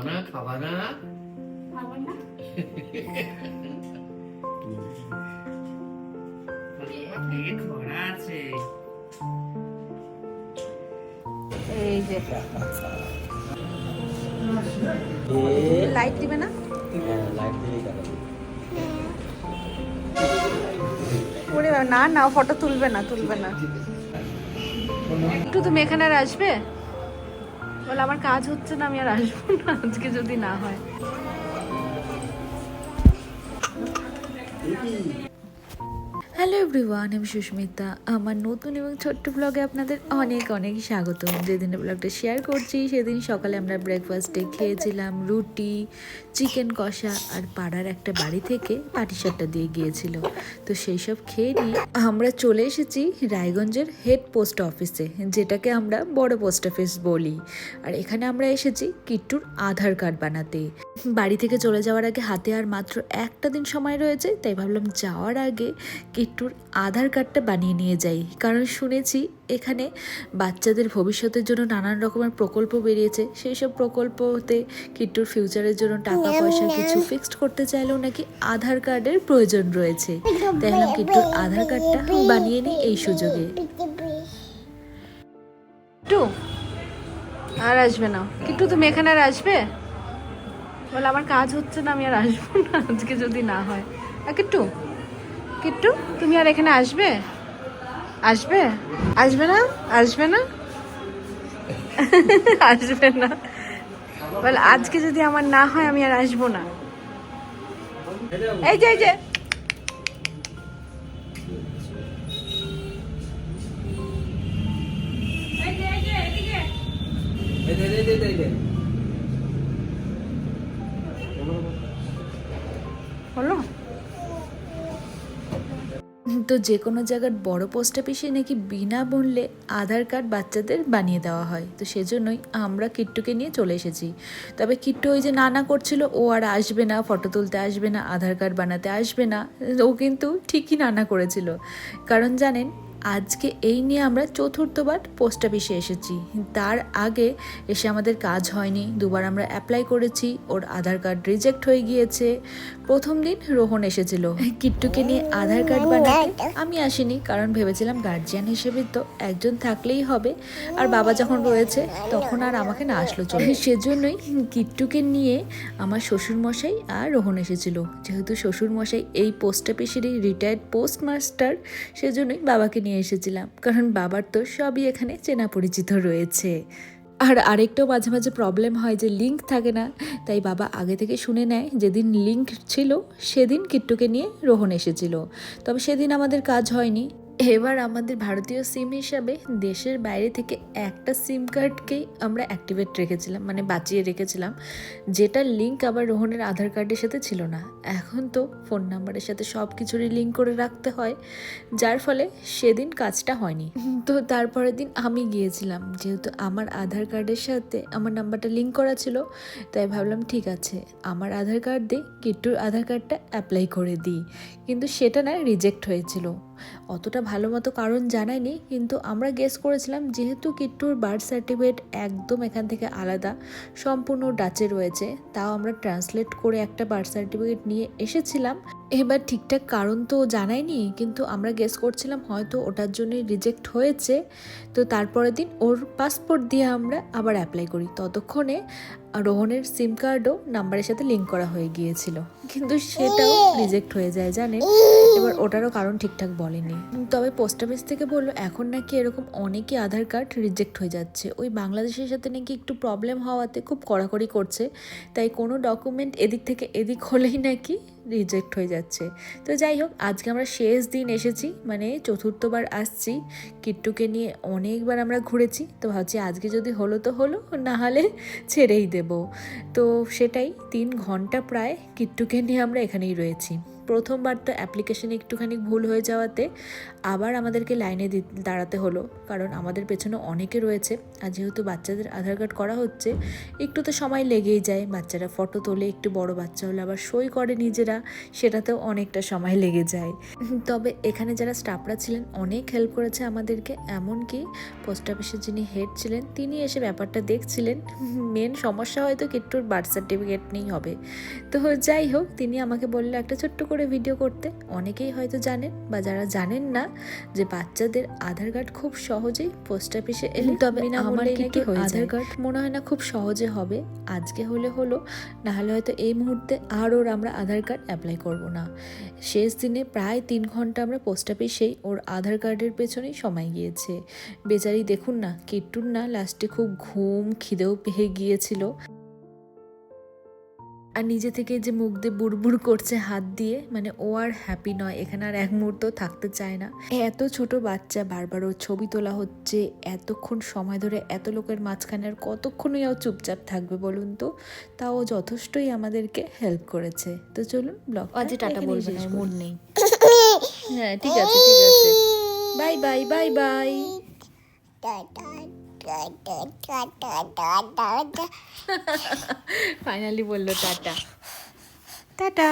খাবা না খাবা না খাব না এই যে। লাইট দিবে না? না না ফটো তুলবে না তুলবে না। একটু তুমি এখানে আর আসবে? বলে আমার কাজ হচ্ছে না আমি আর আসব না আজকে যদি না হয়। হ্যালো এভরিওয়ান আমি সুস্মিতা আমার নতুন এবং ছোট্ট ব্লগে আপনাদের অনেক অনেক স্বাগত যেদিন ব্লগটা শেয়ার করছি, সেদিন সকালে আমরা ব্রেকফাস্টে খেয়েছিলাম রুটি চিকেন কষা আর পাড়ার একটা বাড়ি থেকে পাটিসাপটা দিয়ে গিয়েছিল। তো সেই সব খেয়ে নিয়ে আমরা চলে এসেছি রায়গঞ্জের হেড পোস্ট অফিসে যেটাকে আমরা বড় পোস্ট অফিস বলি। আর এখানে আমরা এসেছি কিট্টুর আধার কার্ড বানাতে। বাড়ি থেকে চলে যাওয়ার আগে হাতে আর মাত্র একটা দিন সময় রয়েছে, তাই ভাবলাম যাওয়ার আগে কিট্টুর আধার কার্ডটা বানিয়ে নিয়ে যাই। কারণ শুনেছি এখানে বাচ্চাদের ভবিষ্যতের জন্য নানান রকমের প্রকল্প বেরিয়েছে। সেই সব প্রকল্পতে কিট্টুর ফিউচারের জন্য টাকা পয়সা কিছু ফিক্সড করতে চাইলেও নাকি আধার কার্ডের প্রয়োজন রয়েছে। তাই কিট্টুর আধার কার্ডটা বানিয়ে নিই এই সুযোগে। কিট্টু আর আসবে না। কিট্টু তুমি এখানে আর আসবে? বলে আমার কাজ হচ্ছে না আমি আর আসব না আজকে যদি না হয়। আর কিট্টু কিট্টু তুমি আর এখানে আসবে? আসবে? আসবে না? আসবে না? আসবে না। বল আজকে যদি আমার না হয় আমি আর আসব না। এই যে এই যে। হলো তো যে কোনো জায়গার বড় পোস্ট অফিসে নাকি বিনা মূল্যে আধার কার্ড বাচ্চাদের বানিয়ে দেওয়া হয়। তো সেজন্যই আমরা কিট্টুকে নিয়ে চলে এসেছি। তবে কিট্টু ওই যে নানা করছিল, ও আর আসবে না ফটো তুলতে আসবে না, আধার কার্ড বানাতে আসবে না, ও কিন্তু ঠিকই নানা করেছিল। কারণ জানেন আজকে এই নিয়ে আমরা চতুর্থবার পোস্ট অফিসে এসেছি। তার আগে এসে আমাদের কাজ হয়নি। দুবার আমরা অ্যাপ্লাই করেছি, ওর আধার কার্ড রিজেক্ট হয়ে গিয়েছে। প্রথম দিন রোহন এসেছিল। কিট্টুকে নিয়ে আধার কার্ড বানাতে আমি আসিনি, কারণ ভেবেছিলাম গার্জিয়ান হিসেবে তো একজন থাকলেই হবে। আর বাবা যখন রয়েছে তখন আর আমাকে না আসলো চলে। সেজন্যই কিট্টুকে নিয়ে আমার শ্বশুরমশাই আর রোহন এসেছিল। যেহেতু শ্বশুরমশাই এই পোস্ট অফিসেরই রিটায়ার্ড পোস্ট মাস্টার সেজন্যই বাবাকে নিয়ে এসেছিলাম, কারণ বাবার তো সবই এখানে চেনা পরিচিত রয়েছে। আর আরেকটাও মাঝে মাঝে প্রবলেম হয় যে লিঙ্ক থাকে না, তাই বাবা আগে থেকে শুনে নেয় যেদিন লিঙ্ক ছিল, সেদিন কিট্টুকে নিয়ে রোহন এসেছিল। তবে সেদিন আমাদের কাজ হয়নি এবার আমাদের ভারতীয় সিম হিসাবে দেশের বাইরে থেকে একটা সিম কার্ডকেই আমরা অ্যাক্টিভেট রেখেছিলাম মানে বাঁচিয়ে রেখেছিলাম। যেটা লিঙ্ক আবার রোহনের আধার কার্ডের সাথে ছিল না। এখন তো ফোন নাম্বারের সাথে সব কিছুরই লিঙ্ক করে রাখতে হয়, যার ফলে সেদিন কাজটা হয়নি। তো তারপরের দিন আমি গিয়েছিলাম, যেহেতু আমার আধার কার্ডের সাথে আমার নাম্বারটা লিঙ্ক করা ছিল, তাই ভাবলাম ঠিক আছে, আমার আধার কার্ড দিয়ে কিট্টুর আধার কার্ডটা অ্যাপ্লাই করে দিই। কিন্তু সেটা না রিজেক্ট হয়েছিল। অতটা ভালো মতো কারণ জানায়নি, কিন্তু আমরা গেস করেছিলাম যেহেতু কিট্টুর বার্থ সার্টিফিকেট একদম এখান থেকে আলাদা, সম্পূর্ণ ডাচে রয়েছে, তাও আমরা ট্রান্সলেট করে একটা বার্থ সার্টিফিকেট নিয়ে এসেছিলাম। এবার ঠিকঠাক কারণ তো জানায়নি, কিন্তু আমরা গেস করছিলাম হয়তো ওটার জন্য রিজেক্ট হয়েছে। তো তারপরের দিন ওর পাসপোর্ট দিয়ে আমরা আবার অ্যাপ্লাই করি। ততক্ষণে রোহনের সিম কার্ডও নাম্বারের সাথে লিঙ্ক করা হয়ে গিয়েছিল। কিন্তু সেটাও রিজেক্ট হয়ে যায় জানেন? এবার ওটারও কারণ ঠিকঠাক বলেনি। তবে পোস্ট অফিস থেকে বলল এখন নাকি এরকম অনেকই আধার কার্ড রিজেক্ট হয়ে যাচ্ছে। ওই বাংলাদেশের সাথে নাকি একটু প্রবলেম হওয়াতে খুব কড়াকড়ি করছে। তাই কোনো ডকুমেন্ট এদিক থেকে এদিক হলেই নাকি রিজেক্ট হয়ে যাচ্ছে। তো যাই হোক আজকে আমরা শেষ দিন এসেছি মানে চতুর্থবার আসছি। কিট্টুকে নিয়ে অনেকবার আমরা ঘুরেছি। তো ভাবছি আজকে যদি হলো তো হলো না হলে ছেড়েই দেব। তো সেটাই তিন ঘণ্টা প্রায় কিট্টুকে নিয়ে আমরা এখানেই রয়েছি। প্রথমবার তো অ্যাপ্লিকেশনে একটুখানি ভুল হয়ে যাওয়াতে আবার আমাদেরকে লাইনে দাঁড়াতে হলো। কারণ আমাদের পেছনে অনেকে রয়েছে। আর যেহেতু বাচ্চাদের আধার কার্ড করা হচ্ছে, একটু তো সময় লেগেই যায়। বাচ্চারা ফটো তোলে, একটু বড় বাচ্চা হলে আবার সই করে নিজেরা, সেটাতেও অনেকটা সময় লেগে যায়। তবে এখানে যারা স্টাফরা ছিলেন, অনেক হেল্প করেছে আমাদেরকে। এমনকি পোস্ট অফিসের যিনি হেড ছিলেন, তিনি এসে ব্যাপারটা দেখছিলেন। মেন সমস্যা হয়তো কিট্টুর বার্থ সার্টিফিকেট নিয়েই হবে। তো যাই হোক, তিনি আমাকে বলল, একটা ছোট্ট করে ভিডিও করতে অনেকেই হয়তো জানেন বা যারা জানেন না যে বাচ্চাদের আধার কার্ড খুব সহজেই পোস্ট অফিসে এলে তবে আমার কি আধার কার্ড মনে হয় না খুব সহজে হবে। আজকে হলে হলো না হলে হয়তো এই মুহূর্তে আর ওর আমরা আধার কার্ড অ্যাপ্লাই করব না। শেষ দিনে প্রায় তিন ঘণ্টা আমরা পোস্ট অফিসেই ওর আধার কার্ডের পেছনেই সময় গিয়েছে। বেচারি দেখুন না কিট্টুর না লাস্টে খুব ঘুম খিদেও পেয়ে গিয়েছিল। আর নিজে থেকে যে মুখ দিয়ে বুড়বুড় করছে হাত দিয়ে মানে ও আর হ্যাপি নয়। এখানে আর এক মুহূর্ত থাকতে চায় না। এত ছোট বাচ্চা বারবার ওর ছবি তোলা হচ্ছে এতক্ষণ সময় ধরে এত লোকের মাঝখানে আর কতক্ষণই ও চুপচাপ থাকবে বলুন তো? তাও ও যথেষ্টই আমাদেরকে হেল্প করেছে। তো চলুন ব্লগ আজ টাটা বলবে না মুড নেই। হ্যাঁ ঠিক আছে ঠিক আছে। Bye bye bye bye finally বলল টাটা। টাটা।